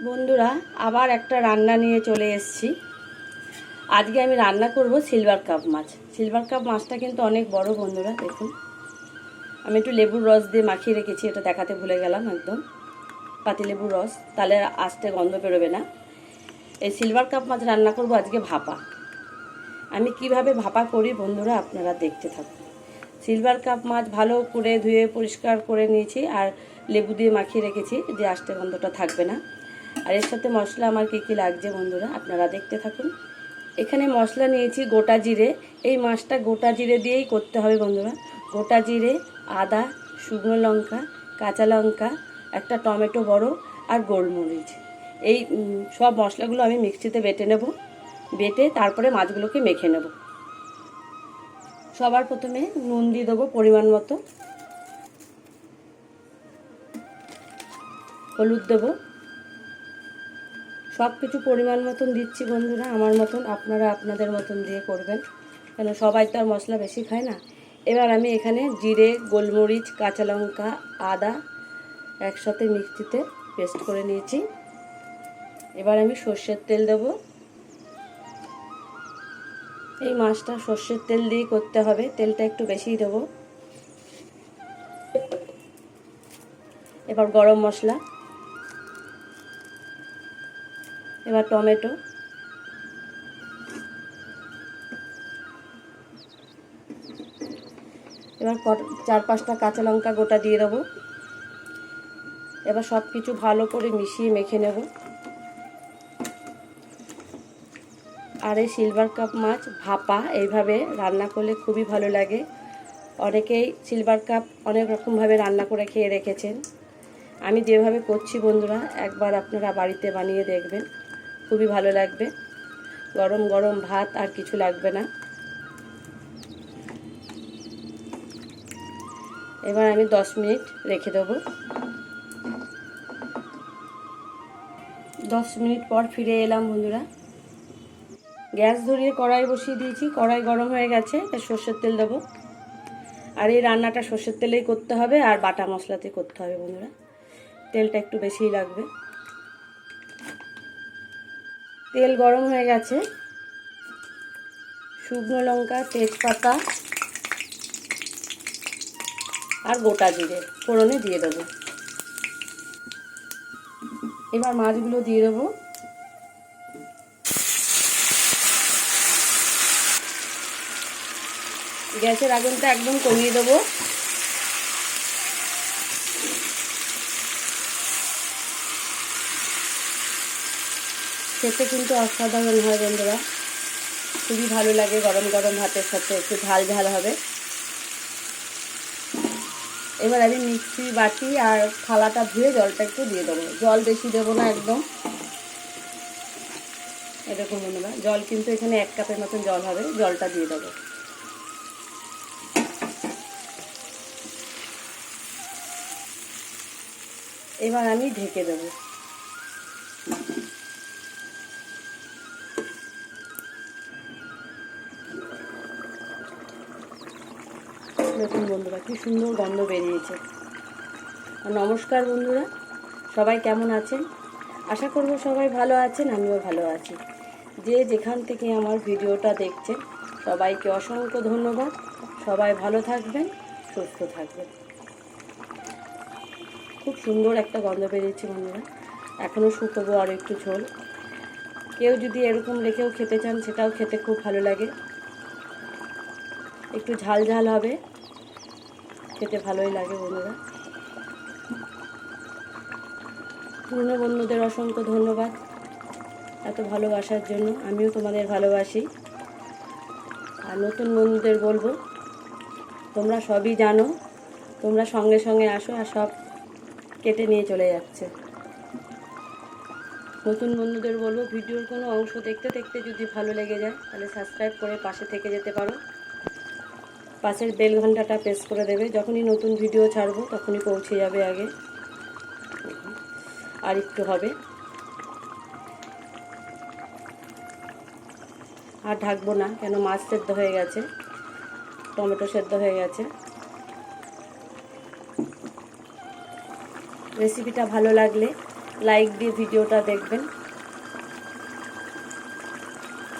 বন্ধুরা, আবার একটা রান্না নিয়ে চলে এসেছি। আজকে আমি রান্না করব সিলভার কাপ মাছ। সিলভার কাপ মাছটা কিন্তু অনেক বড় বন্ধুরা, দেখুন। আমি একটু লেবুর রস দিয়ে মাখিয়ে রেখেছি, এটা দেখাতে ভুলে গেলাম একদম। পাতিলেবুর রস, তাহলে আস্তে গন্ধ বেরোবে না। এই সিলভার কাপ মাছ রান্না করব আজকে ভাপা। আমি কীভাবে ভাপা করি বন্ধুরা, আপনারা দেখতে থাকুন। সিলভার কাপ মাছ ভালো করে ধুয়ে পরিষ্কার করে নিয়েছি, আর লেবু দিয়ে মাখিয়ে রেখেছি, যে আষ্টে গন্ধটা থাকবে না। আর এর সাথে মশলা আমার কী কী লাগছে বন্ধুরা, আপনারা দেখতে থাকুন। এখানে মশলা নিয়েছি গোটা জিরে। এই মাছটা গোটা জিরে দিয়েই করতে হবে বন্ধুরা। গোটা জিরে, আদা, শুকনো লঙ্কা, কাঁচা লঙ্কা, একটা টমেটো বড় আর গোলমরিচ। এই সব মশলাগুলো আমি মিক্সিতে বেটে নেব। বেটে তারপরে মাছগুলোকে মেখে নেব। সবার প্রথমে নুন দিয়ে দেবো পরিমাণ মতো। হলুদ দেবো। সব কিছু পরিমাণ মতন দিচ্ছি বন্ধুরা, আমার মতন, আপনারা আপনাদের মতন দিয়ে করবেন। কেন, সবাই তো আর মশলা বেশি খায় না। এবার আমি এখানে জিরে, গোলমরিচ, কাঁচা লঙ্কা, আদা একসাথে মিক্সিতে পেস্ট করে নিয়েছি। এবার আমি সর্ষের তেল দেব। এই মাছটা সর্ষের তেল দিয়ে করতে হবে, তেলটা একটু বেশিই দেবো। এবার গরম মশলা। এবার টমেটো। এবার চার পাঁচটা কাঁচা লঙ্কা গোটা দিয়ে দেবো। এবার সব কিছু ভালো করে মিশিয়ে মেখে নেব। আর এই সিলভার কাপ মাছ ভাপা, এইভাবে রান্না করলে খুবই ভালো লাগে। অনেকেই সিলভার কাপ অনেক রকমভাবে রান্না করে খেয়ে রেখেছেন। আমি যেভাবে করছি বন্ধুরা, একবার আপনারা বাড়িতে বানিয়ে দেখবেন। খুবই ভালো লাগবে। গরম গরম ভাত আর কিছু লাগবে না। এবার আমি দশ মিনিট রেখে দেবো। দশ মিনিট পর ফিরে এলাম বন্ধুরা। গ্যাস ধরিয়ে কড়াই বসিয়ে দিয়েছি। কড়াই গরম হয়ে গেছে, এবার সর্ষের তেল দেবো। আর এই রান্নাটা সর্ষের তেলেই করতে হবে আর বাটা মশলাতে করতে হবে বন্ধুরা। তেলটা একটু বেশিই লাগবে। তেল গরম হয়ে গেছে। শুকনো লঙ্কা, তেজপাতা আর গোটা জিরে ফোড়নে দিয়ে দেবো। এবার মাছগুলো দিয়ে দেবো। গ্যাসের আগুনটা একদম কমিয়ে দেবো। খেতে কিন্তু অসাধারণ হয় বন্ধুরা। খুবই ভালো লাগে গরম গরম ভাতের সাথে, একটু ঝাল ঝাল হবে। এবার আমি মিক্সি, বাটি আর থালাটা ধুয়ে জলটা একটু দিয়ে দেবো। জল বেশি দেবো না একদম। এরকম বন্ধুরা, জল কিন্তু এখানে এক কাপের মতন জল হবে, জলটা দিয়ে দেবো। এবার আমি ঢেকে দেবো। দেখুন বন্ধুরা, কি সুন্দর গন্ধ বেরিয়েছে। নমস্কার বন্ধুরা, সবাই কেমন আছেন? আশা করব সবাই ভালো আছেন, আমিও ভালো আছি। যে যেখান থেকে আমার ভিডিওটা দেখছেন, সবাইকে অসংখ্য ধন্যবাদ। সবাই ভালো থাকবেন, সুস্থ থাকবেন। খুব সুন্দর একটা গন্ধ বেরিয়েছে বন্ধুরা। এখনও শুকোবো আর একটু ঝোল। কেউ যদি এরকম রেখেও খেতে চান, সেটাও খেতে খুব ভালো লাগে। একটু ঝাল ঝাল হবে। খেতে ভালোই লাগে বন্ধুরা। পুরনো বন্ধুদের অসংখ্য ধন্যবাদ এত ভালোবাসার জন্য। আমিও তোমাদের ভালোবাসি। আর নতুন বন্ধুদের বলব, তোমরা সবই জানো, তোমরা সঙ্গে সঙ্গে আসো আর সব কেটে নিয়ে চলে যাচ্ছে। নতুন বন্ধুদের বলব, ভিডিওর কোনো অংশ দেখতে দেখতে যদি ভালো লেগে যায়, তাহলে সাবস্ক্রাইব করে পাশে থেকে যেতে পারো। পাশের বেল ঘন্টাটা প্রেস করে দেবে। যখনই নতুন ভিডিও ছাড়বো, তখনই পৌঁছে যাবে আগে। আর একটু হবে। আর ঢাকবো না, কেন মাছ সেদ্ধ হয়ে গেছে। টমেটো সেদ্ধ হয়ে গেছে। রেসিপিটা ভালো লাগলে লাইক দিয়ে ভিডিওটা দেখবেন।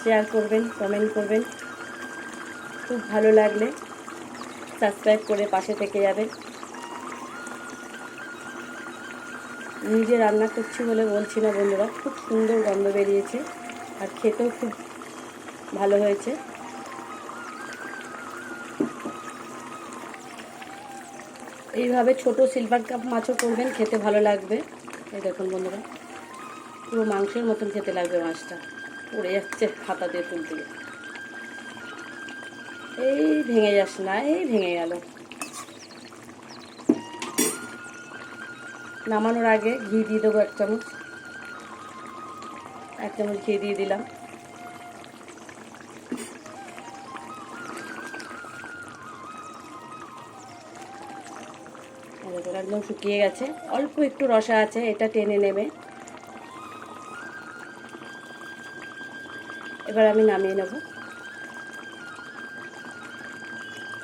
শেয়ার করবেন কমেন্ট করবেন। খুব ভালো লাগলে সাবস্ক্রাইব করে পাশে থেকে যাবেন। নিজে রান্না করছি বলে বলছি না বন্ধুরা, খুব সুন্দর গন্ধ বেরিয়েছে আর খেতেও খুব ভালো হয়েছে। এইভাবে ছোট সিলভার কাপ মাছও করবেন, খেতে ভালো লাগবে। এই দেখুন বন্ধুরা, পুরো মাংসের মতন খেতে লাগবে মাছটা। পড়ে যাচ্ছে হাতা দিয়ে তুলতে। এই ভেঙে যাস না, এই ভেঙে গেল। নামানোর আগে ঘি দিয়ে দেবো এক চামচ। এক চামচ ঘি দিয়ে দিলাম। একদম শুকিয়ে গেছে। অল্প একটু রসা আছে, এটা টেনে নেবে। এবার আমি নামিয়ে নেব।